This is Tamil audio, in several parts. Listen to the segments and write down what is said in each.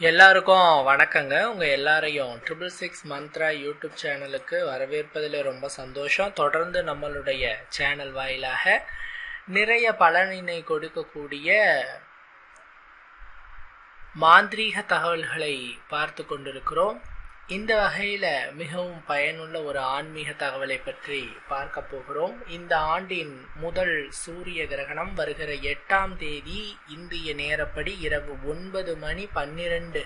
எல்லாருக்கும் வணக்கங்க. உங்கள் எல்லாரையும் ட்ரிபிள் சிக்ஸ் மந்த்ரா யூடியூப் சேனலுக்கு வரவேற்பதில் ரொம்ப சந்தோஷம். தொடர்ந்து நம்மளுடைய சேனல் வாயிலாக நிறைய பலனினை கொடுக்கக்கூடிய மாந்திரீக தகவல்களை பார்த்து கொண்டிருக்கிறோம். இந்த வகையில் மிகவும் பயனுள்ள ஒரு ஆன்மீக தகவலை பற்றி பார்க்க போகிறோம். இந்த ஆண்டின் முதல் சூரிய கிரகணம் வருகிற எட்டாம் தேதி இந்திய நேரப்படி இரவு ஒன்பது மணி பன்னிரண்டு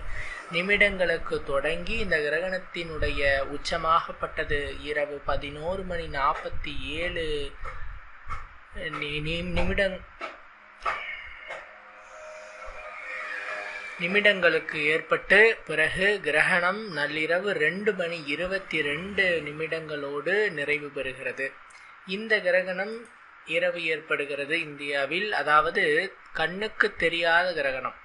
நிமிடங்களுக்கு தொடங்கி இந்த கிரகணத்தினுடைய உச்சமாகப்பட்டது. இரவு பதினோரு மணி நாற்பத்தி ஏழு நிமிடங் நிமிடங்களுக்கு ஏற்பட்டு பிறகு கிரகணம் நள்ளிரவு ரெண்டு மணி இருபத்தி ரெண்டு நிமிடங்களோடு நிறைவு பெறுகிறது. இந்த கிரகணம் இரவு ஏற்படுகிறது இந்தியாவில். அதாவது கண்ணுக்கு தெரியாத கிரகணம்.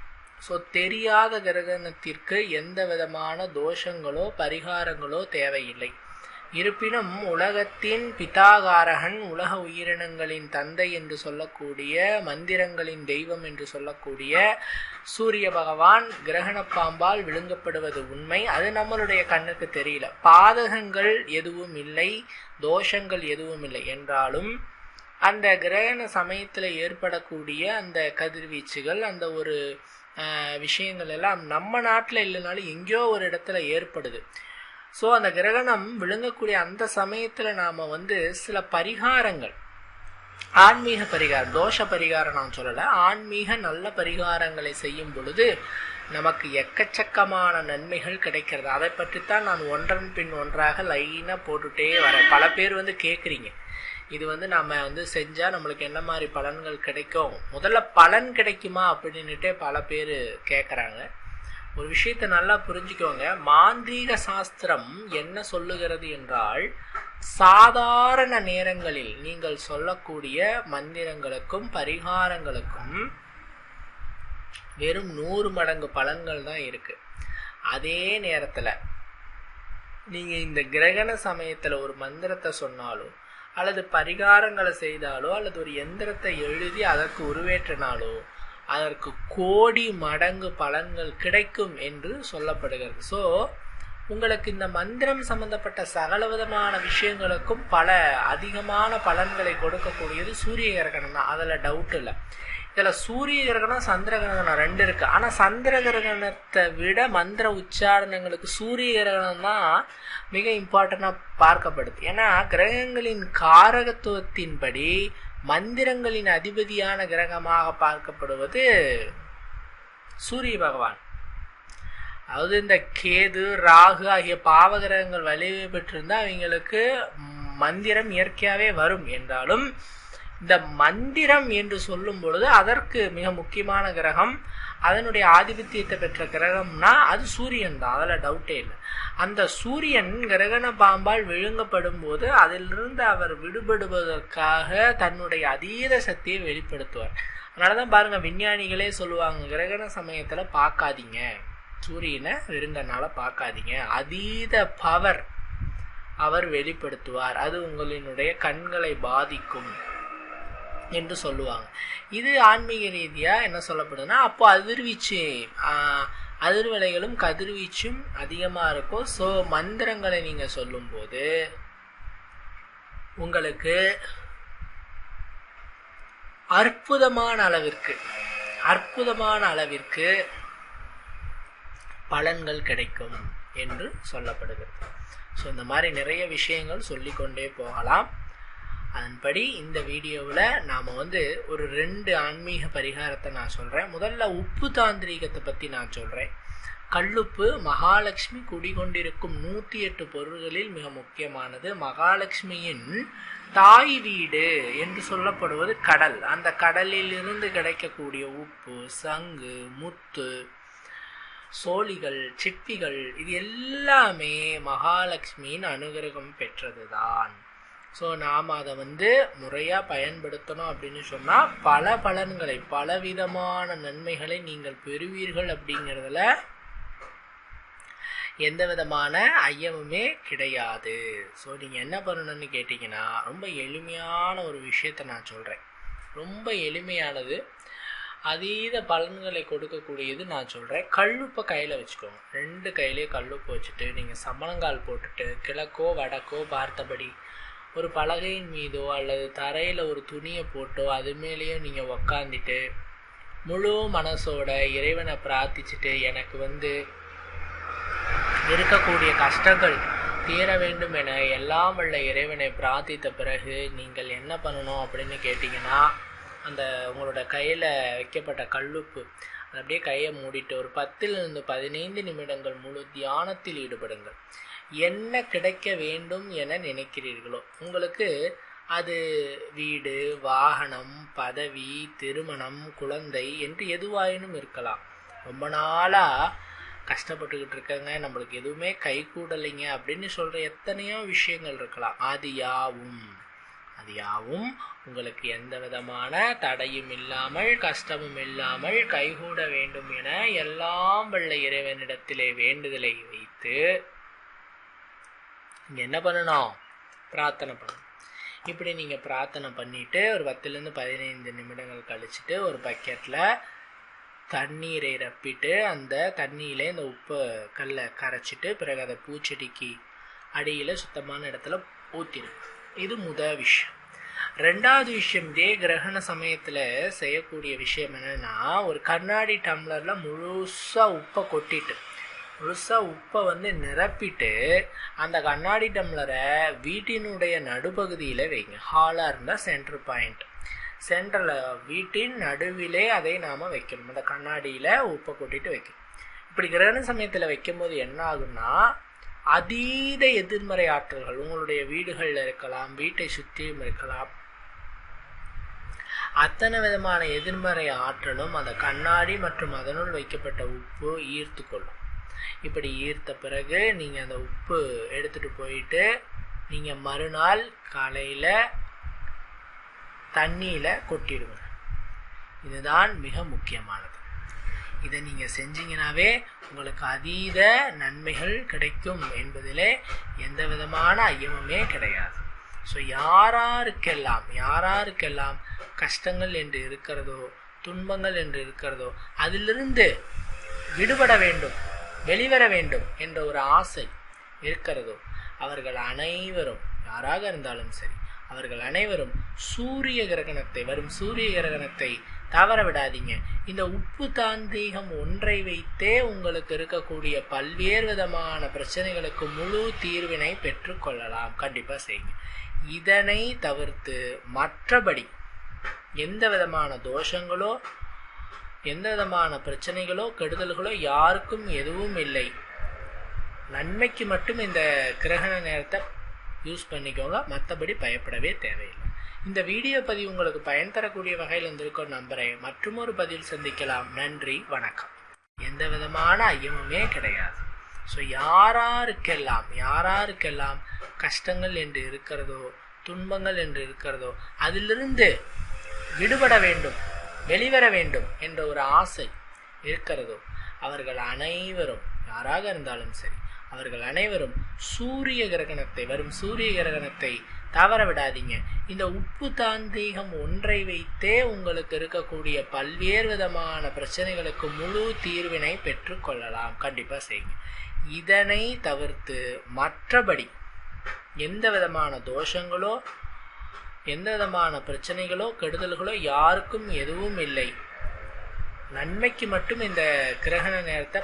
ஸோ தெரியாத கிரகணத்திற்கு எந்த விதமான தோஷங்களோ பரிகாரங்களோ தேவையில்லை. இருப்பினும் உலகத்தின் பிதாகாரகன் உலக உயிரினங்களின் தந்தை என்று சொல்லக்கூடிய மந்திரங்களின் தெய்வம் என்று சொல்லக்கூடிய சூரிய பகவான் கிரகண பாம்பால் விழுங்கப்படுவது உண்மை. அது நம்மளுடைய கண்ணுக்கு தெரியல. பாதகங்கள் எதுவும் இல்லை தோஷங்கள் எதுவும் இல்லை என்றாலும் அந்த கிரகண சமயத்தில் ஏற்படக்கூடிய அந்த கதிர்வீச்சுகள் அந்த ஒரு விஷயங்கள் எல்லாம் நம்ம நாட்டில் இல்லைனாலும் எங்கேயோ ஒரு இடத்துல ஏற்படுது. ஸோ அந்த கிரகணம் விழுங்கக்கூடிய அந்த சமயத்தில் நாம் வந்து சில பரிகாரங்கள். ஆன்மீக பரிகாரம் தோஷ பரிகாரம் நான் சொல்லலை. ஆன்மீக நல்ல பரிகாரங்களை செய்யும் பொழுது நமக்கு எக்கச்சக்கமான நன்மைகள் கிடைக்கிறது. அதை பற்றித்தான் நான் ஒன்றன் பின் ஒன்றாக லைனாக போட்டுகிட்டே வரேன். பல பேர் வந்து கேட்குறீங்க இது வந்து நம்ம வந்து செஞ்சால் நம்மளுக்கு என்ன மாதிரி பலன்கள் கிடைக்கும்? முதல்ல பலன் கிடைக்குமா அப்படின்னுட்டே பல பேர் கேட்குறாங்க ஒரு விஷயத்தை நல்லா புரிஞ்சுக்கோங்க. மாந்திரீக சாஸ்திரம் என்ன சொல்லுகிறது என்றால் சாதாரண நேரங்களில் நீங்கள் சொல்லக்கூடிய மந்திரங்களுக்கும் பரிகாரங்களுக்கும் வெறும் நூறு மடங்கு பலன்கள் தான் இருக்கு. அதே நேரத்தில் நீங்கள் இந்த கிரகண சமயத்தில் ஒரு மந்திரத்தை சொன்னாலோ அல்லது பரிகாரங்களை செய்தாலோ அல்லது ஒரு எந்திரத்தை எழுதி அதற்கு உருவேற்றினாலோ அதற்கு கோடி மடங்கு பலன்கள் கிடைக்கும் என்று சொல்லப்படுகிறது. ஸோ உங்களுக்கு இந்த மந்திரம் சம்பந்தப்பட்ட சகல விதமான விஷயங்களுக்கும் பல அதிகமான பலன்களை கொடுக்கக்கூடியது சூரிய கிரகணம் தான். அதில் டவுட் இல்லை. இதில் சூரிய கிரகணம் சந்திர கிரகணம் ரெண்டு இருக்குது ஆனால் சந்திர கிரகணத்தை விட மந்திர உச்சாரணங்களுக்கு சூரிய கிரகணம் தான் மிக இம்பார்ட்டண்ட்டாக பார்க்கப்படுது. ஏன்னா கிரகங்களின் காரகத்துவத்தின்படி மந்திரங்களின் அதிபதியான கிரகமாக பார்க்கப்படுவது சூரிய பகவான். அதாவது இந்த கேது ராகு ஆகிய பாவகிரகங்கள் வலிமை பெற்றிருந்தால் அவங்களுக்கு மந்திரம் இயற்கையாகவே வரும் என்றாலும் இந்த மந்திரம் என்று சொல்லும் பொழுது அதற்கு மிக முக்கியமான கிரகம் அதனுடைய ஆதிபத்தியத்தை பெற்ற கிரகம்னா அது சூரியன் தான். அதில் டவுட்டே இல்லை. அந்த சூரியன் கிரகண பாம்பால் விழுங்கப்படும் போது அதிலிருந்து அவர் விடுபடுவதற்காக தன்னுடைய அதீத சக்தியை வெளிப்படுத்துவார். அதனால தான் பாருங்கள் விஞ்ஞானிகளே சொல்லுவாங்க கிரகண சமயத்தில் பார்க்காதீங்க. சூரியனை வெறுங்கனால பார்க்காதீங்க. அதீத பவர் அவர் வெளிப்படுத்துவார். அது உங்களினுடைய கண்களை பாதிக்கும் என்று சொல்லுவாங்க. இது ஆன்மீக ரீதியாக என்ன சொல்லப்படுதுன்னா அப்போ அதிர்வீச்சு அதிர்வலைகளும் கதிர்வீச்சும் அதிகமாக இருக்கும். ஸோ மந்திரங்களை நீங்கள் சொல்லும்போது உங்களுக்கு அற்புதமான அளவிற்கு அற்புதமான அளவிற்கு பலன்கள் கிடைக்கும் என்று சொல்லப்படுகிறது. ஸோ இந்த மாதிரி நிறைய விஷயங்கள் சொல்லிக்கொண்டே போகலாம். அதன்படி இந்த வீடியோவில் நாம் வந்து ஒரு ரெண்டு ஆன்மீக பரிகாரத்தை நான் சொல்கிறேன் முதல்ல உப்பு தாந்திரீகத்தை பற்றி நான் சொல்கிறேன் கல்லுப்பு மகாலட்சுமி குடிகொண்டிருக்கும் நூற்றி எட்டு பொருள்களில் மிக முக்கியமானது. மகாலட்சுமியின் தாய் வீடு என்று சொல்லப்படுவது கடல். அந்த கடலில் இருந்து கிடைக்கக்கூடிய உப்பு சங்கு முத்து சோழிகள் சிற்பிகள் இது எல்லாமே மகாலட்சுமியின் அனுகிரகம் பெற்றதுதான். ஸோ நாம் அதை வந்து முறையாக பயன்படுத்தணும் அப்படின்னு சொன்னால் பல பலன்களை பலவிதமான நன்மைகளை நீங்கள் பெறுவீர்கள் அப்படிங்கிறதுல எந்த விதமான ஐயமுமே கிடையாது. ஸோ நீங்கள் என்ன பண்ணணும்னு கேட்டிங்கன்னா ரொம்ப எளிமையான ஒரு விஷயத்தை நான் சொல்கிறேன் ரொம்ப எளிமையானது. அதீத பலன்களை கொடுக்கக்கூடியது நான் சொல்கிறேன் கல்லுப்பை கையில் வச்சுக்கோங்க. ரெண்டு கையிலேயே கல்லுப்பு வச்சுட்டு நீங்கள் சமணங்கால் போட்டுட்டு கிழக்கோ வடக்கோ பார்த்தபடி ஒரு பலகையின் மீதோ அல்லது தரையில் ஒரு துணியை போட்டோ அது மேலேயோ நீங்கள் உக்காந்துட்டு முழு மனசோட இறைவனை பிரார்த்திச்சுட்டு எனக்கு வந்து இருக்கக்கூடிய கஷ்டங்கள் தீர வேண்டும் என எல்லாம் வல்ல இறைவனை பிரார்த்தித்த பிறகு நீங்கள் என்ன பண்ணணும் அப்படின்னு கேட்டிங்கன்னா அந்த உங்களோட கையில் வைக்கப்பட்ட கல்லுப்பு அப்படியே கையை மூடிட்டு ஒரு பத்திலிருந்து பதினைந்து நிமிடங்கள் முழு தியானத்தில் ஈடுபடுங்கள். என்ன கிடைக்க வேண்டும் என நினைக்கிறீர்களோ உங்களுக்கு அது வீடு வாகனம் பதவி திருமணம் குழந்தை என்று எதுவாயினும் இருக்கலாம். ரொம்ப நாளாக கஷ்டப்பட்டுக்கிட்டு இருக்கங்க நம்மளுக்கு எதுவுமே கை கூடலைங்க அப்படின்னு சொல்கிற எத்தனையோ விஷயங்கள் இருக்கலாம். அது யாவும் அது யாவும் உங்களுக்கு எந்த விதமான தடையும் இல்லாமல் கஷ்டமும் இல்லாமல் கைகூட வேண்டும் என எல்லாம் வெள்ள இறைவனிடத்திலே வேண்டுதலை வைத்து இங்கே என்ன பண்ணணும்? பிரார்த்தனை பண்ணணும். இப்படி நீங்கள் பிரார்த்தனை பண்ணிவிட்டு ஒரு பத்துலேருந்து பதினைந்து நிமிடங்கள் கழிச்சுட்டு ஒரு பக்கெட்டில் தண்ணீரை ரப்பிட்டு அந்த தண்ணியில் இந்த உப்பை கல்லை கரைச்சிட்டு பிறகு அதை பூச்செடிக்கு அடியில் சுத்தமான இடத்துல ஊற்றிடும் இது முதல் விஷயம். ரெண்டாவது விஷயம் இதே கிரகண சமயத்தில் செய்யக்கூடிய விஷயம் என்னென்னா ஒரு கண்ணாடி டம்ளரில் முழுசாக உப்பை கொட்டிட்டு முழுசாக உப்பை வந்து நிரப்பிட்டு அந்த கண்ணாடி டம்ளரை வீட்டினுடைய நடுப்பகுதியில் வைங்க. ஹாலாக இருந்தால் சென்டர் பாயிண்ட் சென்டரில் வீட்டின் நடுவிலே அதை நாம் வைக்கணும். அந்த கண்ணாடியில் உப்பை கொட்டிட்டு வைக்கணும். இப்படி கிரகண சமயத்தில் வைக்கும்போது என்ன ஆகும்னா அதீத எதிர்மறை ஆற்றல்கள் உங்களுடைய வீடுகளில் இருக்கலாம் வீட்டை சுற்றியும் இருக்கலாம். அத்தனை விதமான எதிர்மறை ஆற்றலும் அந்த கண்ணாடி மற்றும் அதனுள் வைக்கப்பட்ட உப்பு ஈர்த்து கொள்ளும் இப்படி ஈர்த்த பிறகு நீங்கள் அந்த உப்பு எடுத்துகிட்டு போயிட்டு நீங்கள் மறுநாள் காலையில் தண்ணியில் கொட்டிடுங்க. இதுதான் மிக முக்கியமானது. இதை நீங்கள் செஞ்சீங்கனாவே உங்களுக்கு அதீத நன்மைகள் கிடைக்கும் என்பதிலே எந்த விதமான ஐயமுமே கிடையாது. ஸோ யாராருக்கெல்லாம் யாராருக்கெல்லாம் கஷ்டங்கள் என்று இருக்கிறதோ துன்பங்கள் என்று இருக்கிறதோ அதிலிருந்து விடுபட வேண்டும் வெளிவர வேண்டும் என்ற ஒரு ஆசை இருக்கிறதோ அவர்கள் அனைவரும் யாராக இருந்தாலும் சரி அவர்கள் அனைவரும் சூரிய கிரகணத்தை வரும் சூரிய கிரகணத்தை தவற விடாதீங்க. இந்த உப்பு தாந்தீகம் ஒன்றை வைத்தே உங்களுக்கு இருக்கக்கூடிய பல்வேறு விதமான பிரச்சனைகளுக்கு முழு தீர்வினை பெற்றுக்கொள்ளலாம் கண்டிப்பாக செய்யுங்க. இதனை தவிர்த்து மற்றபடி எந்த விதமான தோஷங்களோ எந்த விதமான பிரச்சனைகளோ கெடுதல்களோ யாருக்கும் எதுவும் இல்லை. நன்மைக்கு மட்டும் இந்த கிரகண நேரத்தை யூஸ் பண்ணிக்கோங்க. மற்றபடி பயப்படவே தேவையில்லை. இந்த வீடியோ பதிவு உங்களுக்கு பயன் தரக்கூடிய வகையில் இருந்திருக்கும் நம்புகிறேன் மற்றொரு பதில் சந்திக்கலாம். நன்றி வணக்கம். எந்த விதமான ஐயமுமே கிடையாது. ஸோ யாராருக்கெல்லாம் யாராருக்கெல்லாம் கஷ்டங்கள் என்று இருக்கிறதோ துன்பங்கள் என்று இருக்கிறதோ அதிலிருந்து விடுபட வேண்டும் வெளிவர வேண்டும் என்ற ஒரு ஆசை இருக்கிறதோ அவர்கள் அனைவரும் யாராக இருந்தாலும் சரி அவர்கள் அனைவரும் சூரிய கிரகணத்தை வரும் சூரிய கிரகணத்தை தவற விடாதீங்க இந்த உப்பு தாந்தீகம் ஒன்றை வைத்தே உங்களுக்கு இருக்கக்கூடிய பல்வேறு விதமான பிரச்சனைகளுக்கு முழு தீர்வினை பெற்றுக்கொள்ளலாம் கண்டிப்பாக செய்யுங்க. இதனை தவிர்த்து மற்றபடி எந்த விதமான தோஷங்களோ எந்த விதமான பிரச்சனைகளோ கெடுதல்களோ யாருக்கும் எதுவும் இல்லை. நன்மைக்கு மட்டும் இந்த கிரகண நேரத்தை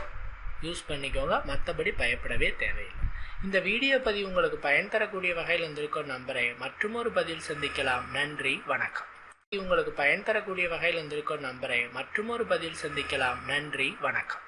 யூஸ் பண்ணிக்கோங்க. மற்றபடி பயப்படவே தேவையில்லை. இந்த வீடியோ பதிவு உங்களுக்கு பயன் தரக்கூடிய வகையில் இருந்திருக்கும் நம்புகிறேன் மற்றும் ஒரு பதில் சந்திக்கலாம். நன்றி வணக்கம். உங்களுக்கு பயன் தரக்கூடிய வகையில் இருந்திருக்கும் நம்புகிறேன் மற்றும் ஒரு பதில் சந்திக்கலாம். நன்றி வணக்கம்.